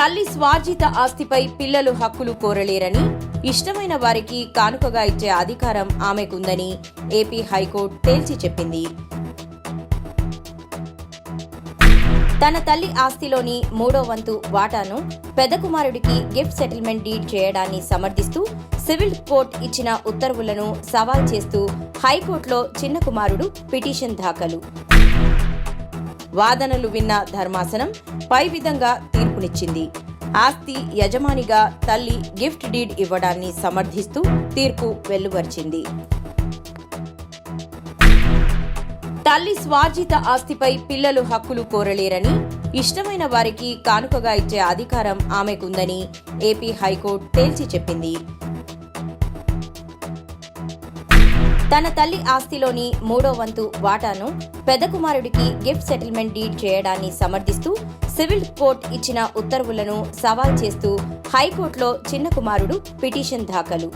తల్లి స్వార్జిత ఆస్తిపై పిల్లలు హక్కులు కోరలేరని ఇష్టమైన వారికి కానుకగా ఇచ్చే అధికారం ఆమెకుందని ఏపీ హైకోర్టు తేల్చి చెప్పింది. తన తల్లి ఆస్తిలోని మూడో వంతు వాటాను పెద్ద కుమారుడికి గిఫ్ట్ సెటిల్మెంట్ డీడ్ చేయడాన్ని సమర్థిస్తూ సివిల్ కోర్టు ఇచ్చిన ఉత్తర్వులను సవాల్ చేస్తూ హైకోర్టులో చిన్న కుమారుడు పిటిషన్ దాఖలు. వాదనలు విన్న ధర్మాసనం పై విధంగా తీర్పునిచ్చింది ఆస్తి యజమానిగా తల్లి గిఫ్ట్ డీడ్ ఇవ్వడాన్ని సమర్థిస్తూ తీర్పు వెల్లువర్చింది తల్లి స్వార్జిత ఆస్తిపై పిల్లలు హక్కులు కోరలేరని ఇష్టమైన వారికి కానుకగా ఇచ్చే అధికారం ఆమెకుందని ఏపీ హైకోర్టు తేల్చి చెప్పింది. తన తల్లి ఆస్తిలోని మూడో వంతు వాటాను పెద్ద కుమారుడికి గిఫ్ట్ సెటిల్మెంట్ డీడ్ చేయడాన్ని సమర్థిస్తూ సివిల్ కోర్టు ఇచ్చిన ఉత్తర్వులను సవాల్ చేస్తూ హైకోర్టులో చిన్న కుమారుడు పిటిషన్ దాఖలు.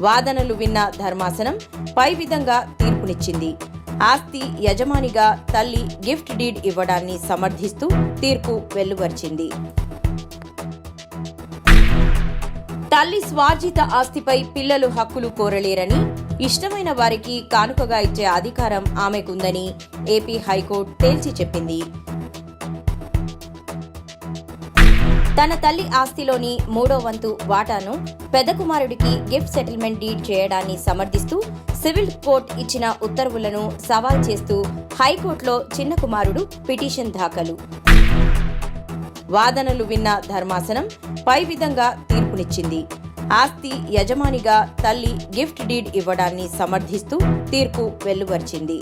వాదనలు విన్న ధర్మాసనం పై విధంగా తీర్పునిచ్చింది. ఆస్తి యజమానిగా తల్లి గిఫ్ట్ డీడ్ ఇవ్వడాన్ని సమర్థిస్తూ తీర్పు వెలువరిచింది. తల్లి స్వార్జిత ఆస్తిపై పిల్లలు హక్కులు కోరలేరని ఇష్టమైన వారికి కానుకగా ఇచ్చే అధికారం ఆమెకుందని ఏపీ హైకోర్టు తేల్చి చెప్పింది. తన తల్లి ఆస్తిలోని మూడో వంతు వాటాను పెద్ద కుమారుడికి గిఫ్ట్ సెటిల్మెంట్ డీడ్ చేయడాన్ని సమర్థిస్తూ సివిల్ కోర్టు ఇచ్చిన ఉత్తర్వులను సవాల్ చేస్తూ హైకోర్టులో చిన్న కుమారుడు పిటిషన్ దాఖలు. వాదనలు విన్న ధర్మాసనం పై విధంగా తీర్పునిచ్చింది. ఆస్తి యజమానిగా తల్లి గిఫ్ట్ డీడ్ ఇవ్వడాన్ని సమర్థిస్తూ తీర్పు వెల్లువర్చింది.